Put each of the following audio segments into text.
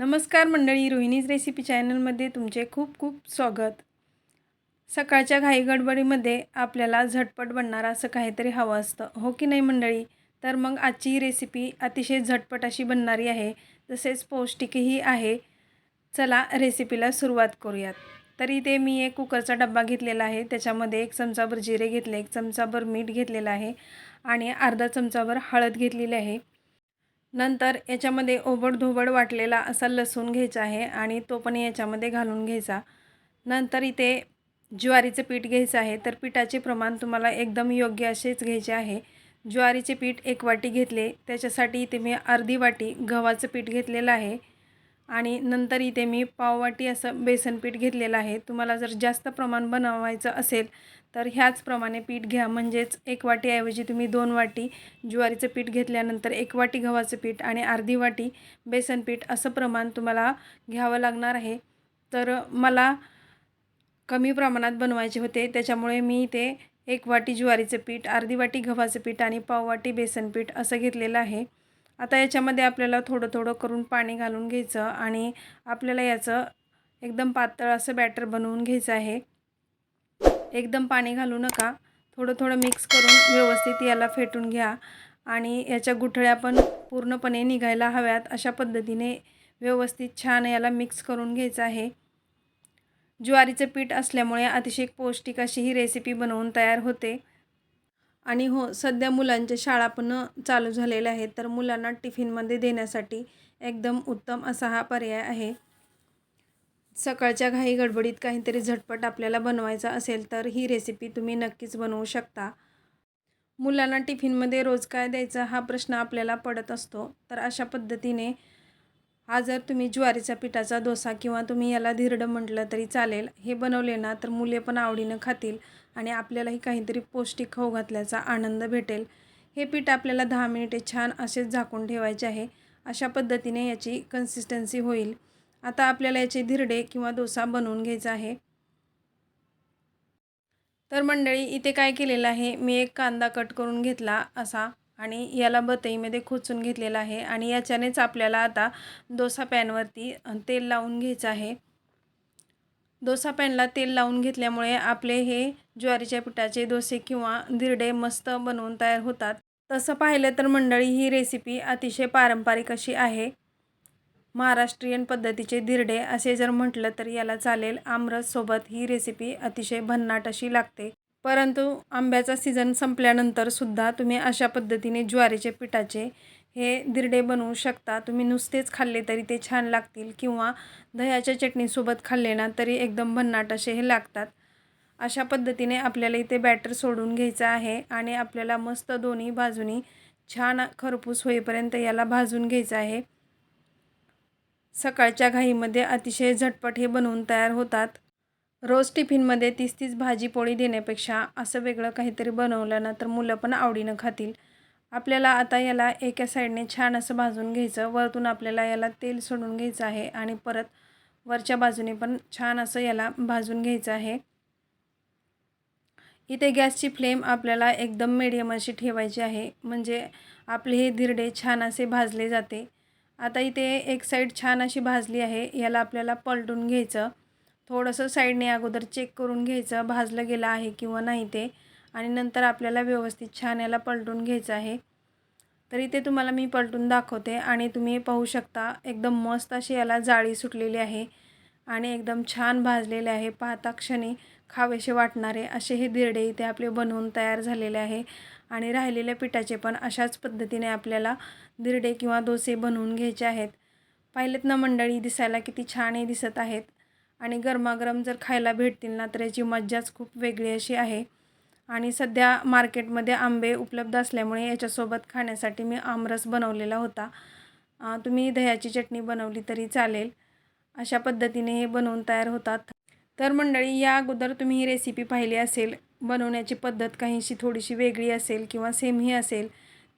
नमस्कार मंडळी रोहिणीज रेसिपी चॅनलमध्ये तुमचे खूप खूप स्वागत. सकाळच्या घाई गडबडीमध्ये आपल्याला झटपट बनणारं असं काहीतरी हवं असतं हो की नाही मंडळी? तर मग आजची ही रेसिपी अतिशय झटपट अशी बनणारी आहे तसेच पौष्टिकही आहे. चला रेसिपीला सुरुवात करूयात. तर इथे मी एक कुकरचा डब्बा घेतलेला आहे त्याच्यामध्ये एक चमचाभर जिरे घेतले एक चमचाभर मीठ घेतलेलं आहे आणि अर्धा चमचाभर हळद घेतलेली आहे. नंतर याच्यामध्ये ओबडधोबड वाटलेला असा लसूण घ्यायचा आहे आणि तो पण याच्यामध्ये घालून घ्यायचा. नंतर इथे ज्वारीचं पीठ घ्यायचं आहे. तर पिठाचे प्रमाण तुम्हाला एकदम योग्य असेच घ्यायचे आहे. ज्वारीचे पीठ एक वाटी घेतले. त्याच्यासाठी इथे मी अर्धी वाटी गव्हाचं पीठ घेतलेलं आहे. आणि नंतर इथे मी पाववाटी असं बेसन पीठ घेतलेलं आहे. तुम्हाला जर जास्त प्रमाण बनवायचं असेल तर ह्याचप्रमाणे पीठ घ्या. म्हणजेच एक वाटीऐवजी तुम्ही दोन वाटी ज्वारीचं पीठ घेतल्यानंतर एक वाटी गव्हाचं पीठ आणि अर्धी वाटी बेसन पीठ असं प्रमाण तुम्हाला घ्यावं लागणार आहे. तर मला कमी प्रमाणात बनवायचे होते. त्याच्यामुळे मी इथे एक वाटी ज्वारीचं पीठ अर्धी वाटी गव्हाचं पीठ आणि पाव वाटी बेसन पीठ असं घेतलेलं आहे. आता याच्यामध्ये आपल्याला थोडं थोडं करून पाणी घालून घ्यायचं आणि आपल्याला याचं एकदम पातळ असं बॅटर बनवून घ्यायचं आहे. एकदम पाणी घालू नका. थोडं थोडं मिक्स करून व्यवस्थित याला फेटून घ्या आणि याच्या गुठळ्या पण पूर्णपणे निघायला हव्यात अशा पद्धतीने व्यवस्थित छान याला मिक्स करून घ्यायचं आहे. ज्वारीचं पीठ असल्यामुळे अतिशय पौष्टिक अशी ही रेसिपी बनवून तयार होते. आणि हो सध्या मुलांच्या शाळा पण चालू झालेल्या आहेत तर मुलांना टिफिनमध्ये देण्यासाठी एकदम उत्तम असा हा पर्याय आहे. सकाळच्या घाई गडबडीत काहीतरी झटपट आपल्याला बनवायचा असेल तर ही रेसिपी तुम्ही नक्कीच बनवू शकता. मुलांना टिफिनमध्ये रोज काय द्यायचा हा प्रश्न आपल्याला पडत असतो तर अशा पद्धतीने हा जर तुम्ही ज्वारीच्या पिठाचा डोसा किंवा तुम्ही याला धिरडं म्हटलं तरी चालेल. हे बनवले ना तर मुले पण आवडीनं खातील आणि आपल्यालाही काहीतरी पौष्टिक खाऊ घातल्याचा आनंद भेटेल. हे पीठ आपल्याला दहा मिनिटे छान असेच झाकून ठेवायचे आहे. अशा पद्धतीने याची कन्सिस्टन्सी होईल. आता आपल्याला याचे धिरडे किंवा डोसा बनवून घ्यायचा आहे. तर मंडळी इथे काय केलेलं आहे? मी एक कांदा कट करून घेतला असा. आणि याला बतईमध्ये खोचून घेतलेला आहे. आणि याच्यानेच आपल्याला आता डोसा पॅनवरती तेल लावून घ्यायचं आहे. डोसा पॅनला तेल लावून घेतल्यामुळे आपले हे ज्वारीच्या पिठाचे डोसे किंवा धिरडे मस्त बनवून तयार होतात. तसं पाहिलं तर मंडळी ही रेसिपी अतिशय पारंपरिक अशी आहे. महाराष्ट्रीयन पद्धतीचे धिरडे असे जर म्हटलं तर याला चालेल आमरससोबत ही रेसिपी अतिशय भन्नाट अशी लागते. परंतु आंब्याचा सीझन संपल्यानंतर सुद्धा तुम्ही अशा पद्धतीने ज्वारीचे पिठाचे हे दिरडे बनवू शकता. तुम्ही नुसतेच खाल्ले तरी ते छान लागतील किंवा दह्याच्या चटणीसोबत खाल्ले ना तरी एकदम भन्नाट असे हे लागतात. अशा पद्धतीने आपल्याला इथे बॅटर सोडून घ्यायचं आहे आणि आपल्याला मस्त दोन्ही बाजूनी छान खरपूस होईपर्यंत याला भाजून घ्यायचं आहे. सकाळच्या घाईमध्ये अतिशय झटपट हे बनवून तयार होतात. रोज टिफिनमध्ये तीस तीस भाजी पोळी देण्यापेक्षा असं वेगळं काहीतरी बनवलं ना तर मुलं पण आवडीनं खातील. आपल्याला आता याला एका साईडने छान असं भाजून घ्यायचं वरतून आपल्याला याला तेल सोडून घ्यायचं आहे आणि परत वरच्या बाजूने पण छान असं याला भाजून घ्यायचं आहे. इथे गॅसची फ्लेम आपल्याला एकदम मिडियम अशी ठेवायची आहे म्हणजे आपले हे धिरडे छान असे भाजले जाते. आता इथे एक साईड छान अशी भाजली आहे याला आपल्याला पलटून घ्यायचं. थोडंसं साईडने अगोदर चेक करून घ्यायचं भाजलं गेलं आहे किंवा नाही ते. आणि नंतर आपल्याला व्यवस्थित छान याला पलटून घ्यायचं आहे. तर इथे तुम्हाला मी पलटून दाखवते आणि तुम्ही पाहू शकता एकदम मस्त अशी याला जाळी सुटलेली आहे आणि एकदम छान भाजलेले आहे. पाहता क्षणी खावेसे वाटणारे असे हे दिरडे इथे आपले बनवून तयार झालेले आहे आणि राहिलेल्या पिठाचे पण अशाच पद्धतीने आपल्याला दिरडे किंवा डोसे बनवून घ्यायचे आहेत. पाहिलेत ना मंडळी दिसायला किती छानही दिसत आहेत. आणि गरमागरम जर खायला भेटतील ना तर याची मज्जाच खूप वेगळी अशी आहे. आणि सध्या मार्केटमध्ये आंबे उपलब्ध असल्यामुळे याच्यासोबत खाण्यासाठी मी आमरस बनवलेला होता. तुम्ही दह्याची चटणी बनवली तरी चालेल. अशा पद्धतीने हे बनवून तयार होतात. तर मंडळी या अगोदर तुम्ही ही रेसिपी पाहिली असेल बनवण्याची पद्धत काहीशी थोडीशी वेगळी असेल किंवा सेमही असेल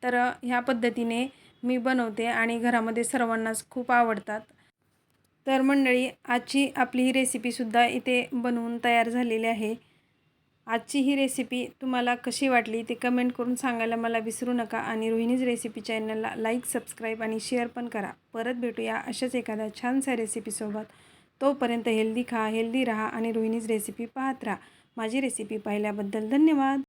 तर ह्या पद्धतीने मी बनवते आणि घरामध्ये सर्वांनाच खूप आवडतात. तर मंडळी आजची आपली ही रेसिपीसुद्धा इथे बनवून तयार झालेली आहे. आजची ही रेसिपी तुम्हाला कशी वाटली ते कमेंट करून सांगायला मला विसरू नका आणि रोहिणीज रेसिपी चॅनलला लाईक सबस्क्राईब आणि शेअर पण करा. परत भेटूया अशाच एखाद्या छानशा रेसिपीसोबत तोपर्यंत हेल्दी खा हेल्दी राहा आणि रोहिणीज रेसिपी पाहत राहा. माझी रेसिपी पाहिल्याबद्दल धन्यवाद.